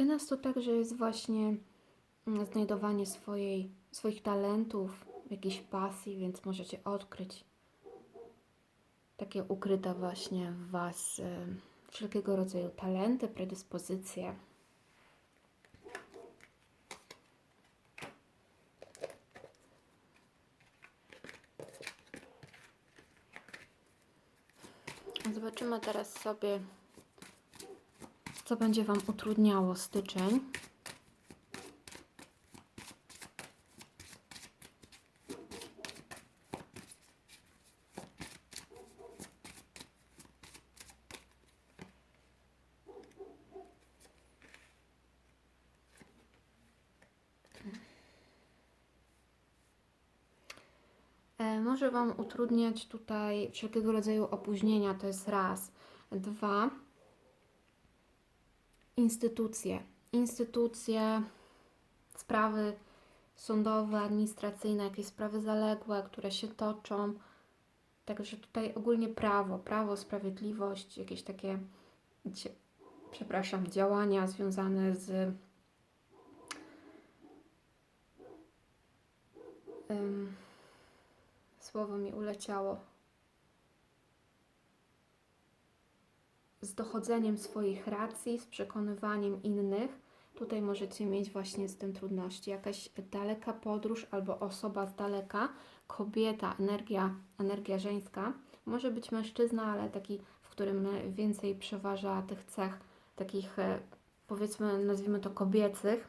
Kenas to także jest właśnie mm, znajdowanie swojej, swoich talentów, jakiejś pasji, więc możecie odkryć takie ukryte właśnie w Was y, wszelkiego rodzaju talenty, predyspozycje. Zobaczymy teraz sobie, co będzie Wam utrudniało styczeń. E, Może Wam utrudniać tutaj wszelkiego rodzaju opóźnienia, to jest raz. Dwa, instytucje. Instytucje, sprawy sądowe, administracyjne, jakieś sprawy zaległe, które się toczą. Także tutaj ogólnie prawo, prawo, sprawiedliwość, jakieś takie, przepraszam, działania związane z ym, słowo mi uleciało. Z dochodzeniem swoich racji, z przekonywaniem innych. Tutaj możecie mieć właśnie z tym trudności. Jakaś daleka podróż albo osoba z daleka, kobieta, energia, energia żeńska. Może być mężczyzna, ale taki, w którym więcej przeważa tych cech, takich e, powiedzmy, nazwijmy to kobiecych,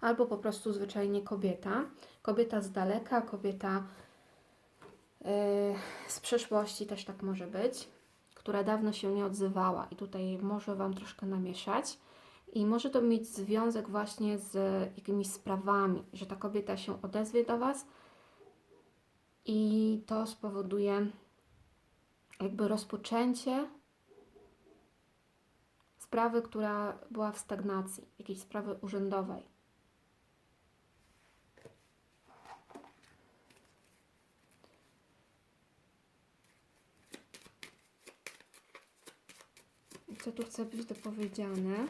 albo po prostu zwyczajnie kobieta. Kobieta z daleka, kobieta Yy, z przeszłości też tak może być, która dawno się nie odzywała i tutaj może Wam troszkę namieszać. I może to mieć związek właśnie z jakimiś sprawami, że ta kobieta się odezwie do Was i to spowoduje jakby rozpoczęcie sprawy, która była w stagnacji, jakiejś sprawy urzędowej. Co tu chce być dopowiedziane.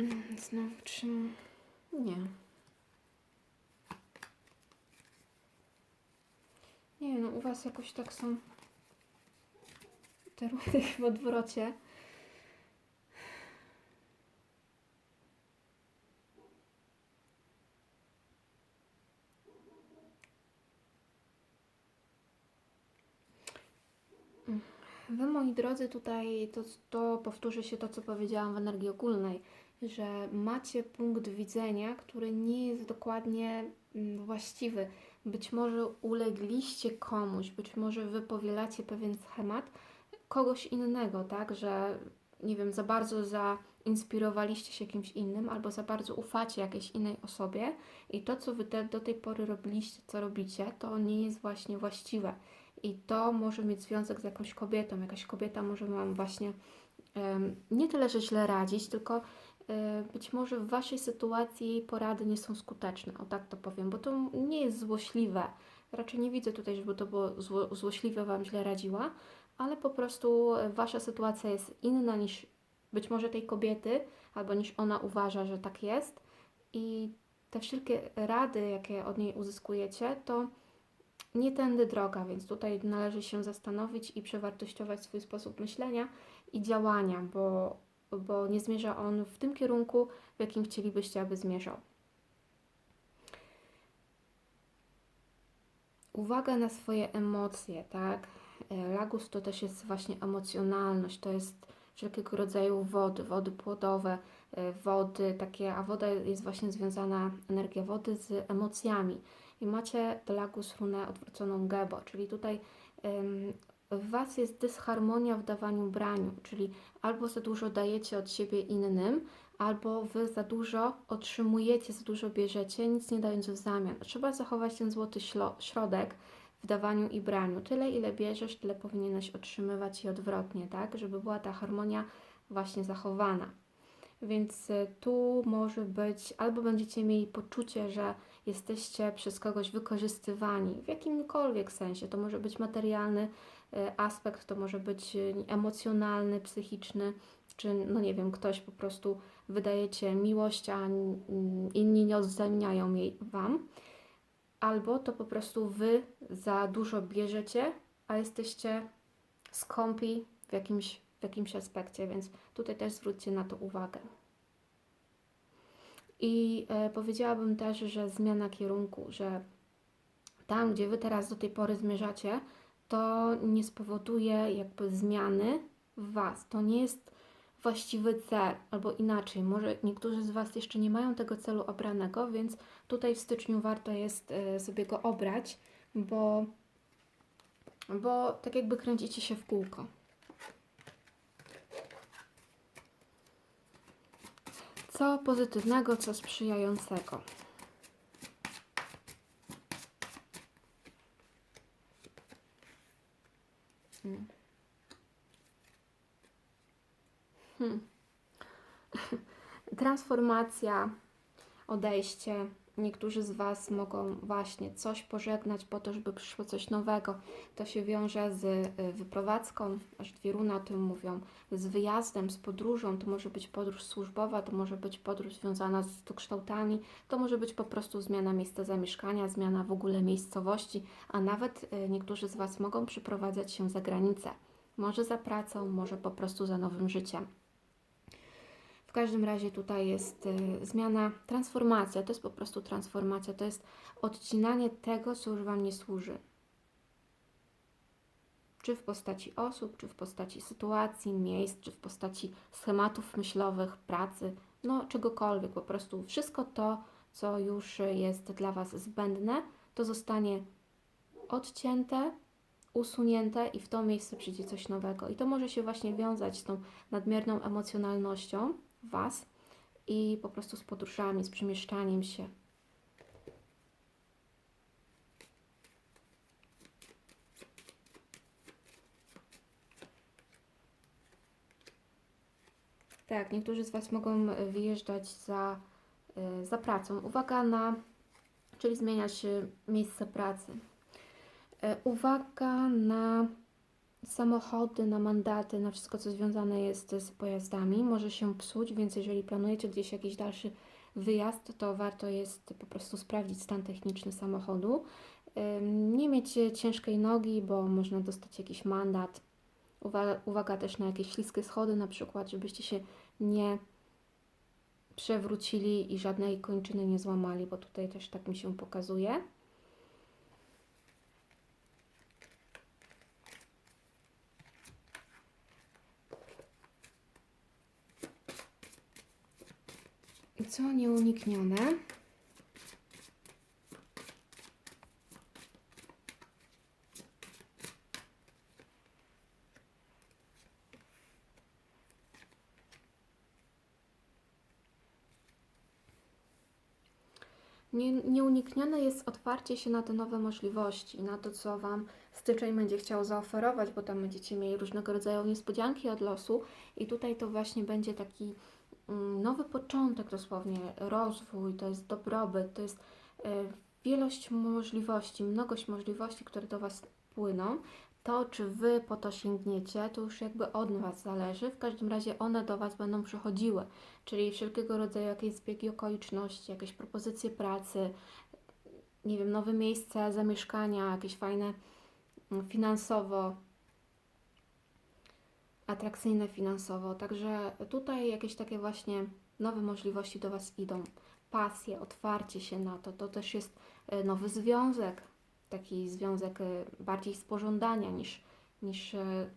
Mm, Znowu czy... Nie. Nie no, u Was jakoś tak są te ruchy w odwrocie. Wy, moi drodzy, tutaj to, to powtórzy się to, co powiedziałam w energii ogólnej, że macie punkt widzenia, który nie jest dokładnie mm, właściwy. Być może ulegliście komuś, być może wy powielacie pewien schemat kogoś innego, tak, że nie wiem, za bardzo zainspirowaliście się kimś innym, albo za bardzo ufacie jakiejś innej osobie i to, co wy te, do tej pory robiliście, co robicie, to nie jest właśnie właściwe. I to może mieć związek z jakąś kobietą. Jakaś kobieta może Wam właśnie nie tyle, że źle radzić, tylko e, być może w Waszej sytuacji jej porady nie są skuteczne. O tak to powiem, bo to nie jest złośliwe. Raczej nie widzę tutaj, żeby to było zło, złośliwe Wam źle radziła, ale po prostu e, Wasza sytuacja jest inna niż być może tej kobiety, albo niż ona uważa, że tak jest. I te wszelkie rady, jakie od niej uzyskujecie, to nie tędy droga, więc tutaj należy się zastanowić i przewartościować swój sposób myślenia i działania, bo, bo nie zmierza on w tym kierunku, w jakim chcielibyście, aby zmierzał. Uwaga na swoje emocje, tak? E, Lagus to też jest właśnie emocjonalność, to jest wszelkiego rodzaju wody, wody płodowe, e, wody takie, a woda jest właśnie związana, energia wody z emocjami i macie do lagus runę odwróconą gebo, czyli tutaj ym, w Was jest dysharmonia w dawaniu braniu, czyli albo za dużo dajecie od siebie innym, albo Wy za dużo otrzymujecie, za dużo bierzecie, nic nie dając w zamian. Trzeba zachować ten złoty środek w dawaniu i braniu. Tyle, ile bierzesz, tyle powinieneś otrzymywać i odwrotnie, tak? Żeby była ta harmonia właśnie zachowana. Więc y, tu może być, albo będziecie mieli poczucie, że jesteście przez kogoś wykorzystywani w jakimkolwiek sensie. To może być materialny, e, aspekt, to może być e, emocjonalny, psychiczny, czy no nie wiem, ktoś po prostu wydajecie miłość, a inni nie odzajemniają jej Wam. Albo to po prostu Wy za dużo bierzecie, a jesteście skąpi w jakimś, w jakimś aspekcie, więc tutaj też zwróćcie na to uwagę. I e, powiedziałabym też, że zmiana kierunku, że tam, gdzie Wy teraz do tej pory zmierzacie, to nie spowoduje jakby zmiany w Was. To nie jest właściwy cel, albo inaczej, może niektórzy z Was jeszcze nie mają tego celu obranego, więc tutaj w styczniu warto jest e, sobie go obrać, bo, bo tak jakby kręcicie się w kółko. Co pozytywnego, co sprzyjającego. Hmm. Hmm. Transformacja, odejście. Niektórzy z Was mogą właśnie coś pożegnać po to, żeby przyszło coś nowego. To się wiąże z y, wyprowadzką, aż dwie runy o tym mówią, z wyjazdem, z podróżą. To może być podróż służbowa, to może być podróż związana z dokształtami, to może być po prostu zmiana miejsca zamieszkania, zmiana w ogóle miejscowości, a nawet y, niektórzy z Was mogą przyprowadzać się za granicę. Może za pracą, może po prostu za nowym życiem. W każdym razie tutaj jest y, zmiana, transformacja, to jest po prostu transformacja, to jest odcinanie tego, co już Wam nie służy. Czy w postaci osób, czy w postaci sytuacji, miejsc, czy w postaci schematów myślowych, pracy, no czegokolwiek, po prostu wszystko to, co już jest dla Was zbędne, to zostanie odcięte, usunięte i w to miejsce przyjdzie coś nowego. I to może się właśnie wiązać z tą nadmierną emocjonalnością, Was i po prostu z podróżami, z przemieszczaniem się. Tak, niektórzy z Was mogą wyjeżdżać za, y, za pracą. Uwaga na, czyli zmieniać miejsce pracy. Y, uwaga na samochody, na mandaty, na wszystko, co związane jest z pojazdami, może się psuć, więc jeżeli planujecie gdzieś jakiś dalszy wyjazd, to warto jest po prostu sprawdzić stan techniczny samochodu. Nie mieć ciężkiej nogi, bo można dostać jakiś mandat. Uwaga, uwaga też na jakieś śliskie schody, na przykład, żebyście się nie przewrócili i żadnej kończyny nie złamali, bo tutaj też tak mi się pokazuje. Co nieuniknione? Nie, nieuniknione jest otwarcie się na te nowe możliwości, na to, co Wam styczeń będzie chciał zaoferować, bo tam będziecie mieli różnego rodzaju niespodzianki od losu i tutaj to właśnie będzie taki nowy początek dosłownie, rozwój, to jest dobrobyt, to jest e, wielość możliwości, mnogość możliwości, które do Was płyną. To, czy Wy po to sięgniecie, to już jakby od Was zależy. W każdym razie one do Was będą przychodziły, czyli wszelkiego rodzaju jakieś zbiegi okoliczności, jakieś propozycje pracy, nie wiem, nowe miejsca zamieszkania, jakieś fajne mm, finansowo atrakcyjne finansowo. Także tutaj jakieś takie właśnie nowe możliwości do Was idą. Pasje, otwarcie się na to. To też jest e, nowy związek, taki związek e, bardziej z pożądania niż, niż e,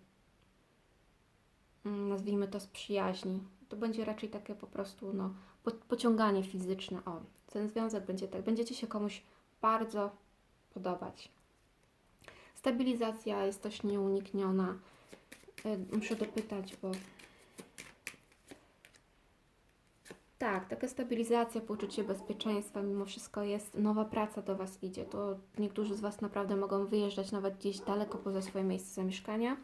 mm, nazwijmy to z przyjaźni. To będzie raczej takie po prostu no, pociąganie fizyczne. O, ten związek będzie tak, będziecie się komuś bardzo podobać. Stabilizacja jest też nieunikniona. Muszę dopytać, bo... Tak, taka stabilizacja, poczucie bezpieczeństwa, mimo wszystko jest, nowa praca do Was idzie. To niektórzy z Was naprawdę mogą wyjeżdżać nawet gdzieś daleko poza swoje miejsce zamieszkania.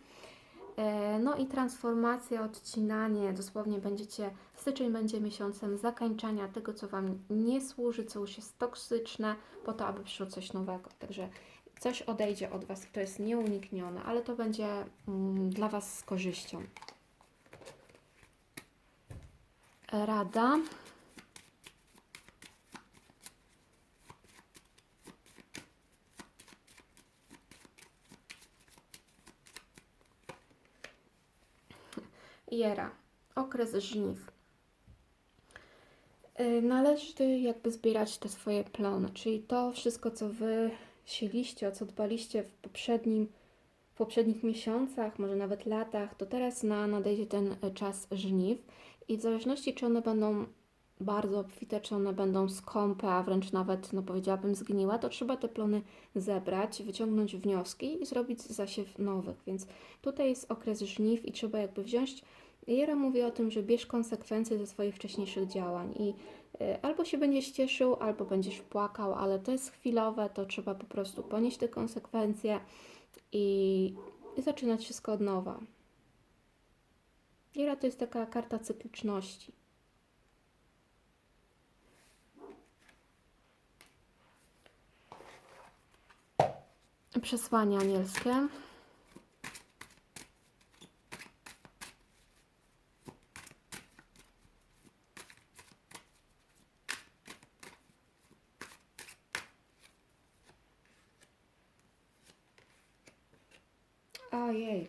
E, no i transformacja, odcinanie, dosłownie będziecie, styczeń będzie miesiącem zakańczania tego, co Wam nie służy, co już jest toksyczne, po to, aby przyszło coś nowego. Także coś odejdzie od Was, to jest nieuniknione, ale to będzie mm, dla Was z korzyścią. Rada. Jera. Okres żniw. Y, Należy jakby zbierać te swoje plony, czyli to wszystko, co Wy sieliście, o co dbaliście w poprzednim, w poprzednich miesiącach, może nawet latach, to teraz na, nadejdzie ten y, czas żniw i w zależności, czy one będą bardzo obfite, czy one będą skąpe, a wręcz nawet, no powiedziałabym, zgniłe, to trzeba te plony zebrać, wyciągnąć wnioski i zrobić zasiew nowych. Więc tutaj jest okres żniw i trzeba jakby wziąć. Jera mówi o tym, że bierz konsekwencje ze swoich wcześniejszych działań i albo się będziesz cieszył, albo będziesz płakał, ale to jest chwilowe, to trzeba po prostu ponieść te konsekwencje i, i zaczynać wszystko od nowa. Jera to jest taka karta cykliczności. Przesłanie anielskie. Ojej,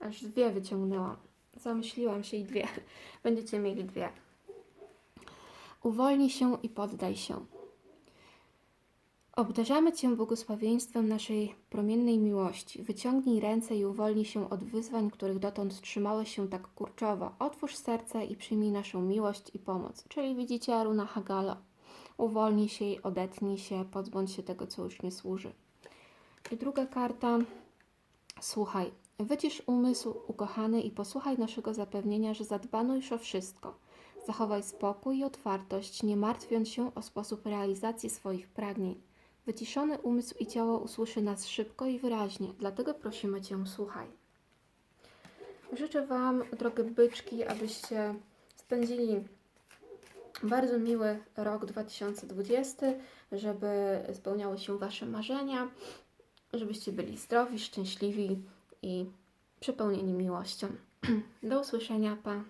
aż dwie wyciągnęłam. Zamyśliłam się i dwie. Będziecie mieli dwie. Uwolnij się i poddaj się. Obdarzamy Cię błogosławieństwem naszej promiennej miłości. Wyciągnij ręce i uwolnij się od wyzwań, których dotąd trzymałeś się tak kurczowo. Otwórz serce i przyjmij naszą miłość i pomoc. Czyli widzicie runa Hagala. Uwolnij się i odetnij się, pozbądź się tego, co już nie służy. I druga karta. Słuchaj, wycisz umysł, ukochany, i posłuchaj naszego zapewnienia, że zadbano już o wszystko. Zachowaj spokój i otwartość, nie martwiąc się o sposób realizacji swoich pragnień. Wyciszony umysł i ciało usłyszy nas szybko i wyraźnie, dlatego prosimy Cię, słuchaj. Życzę Wam, drogie byczki, abyście spędzili bardzo miły rok 2020, żeby spełniały się Wasze marzenia, żebyście byli zdrowi, szczęśliwi i przepełnieni miłością. Do usłyszenia, pa!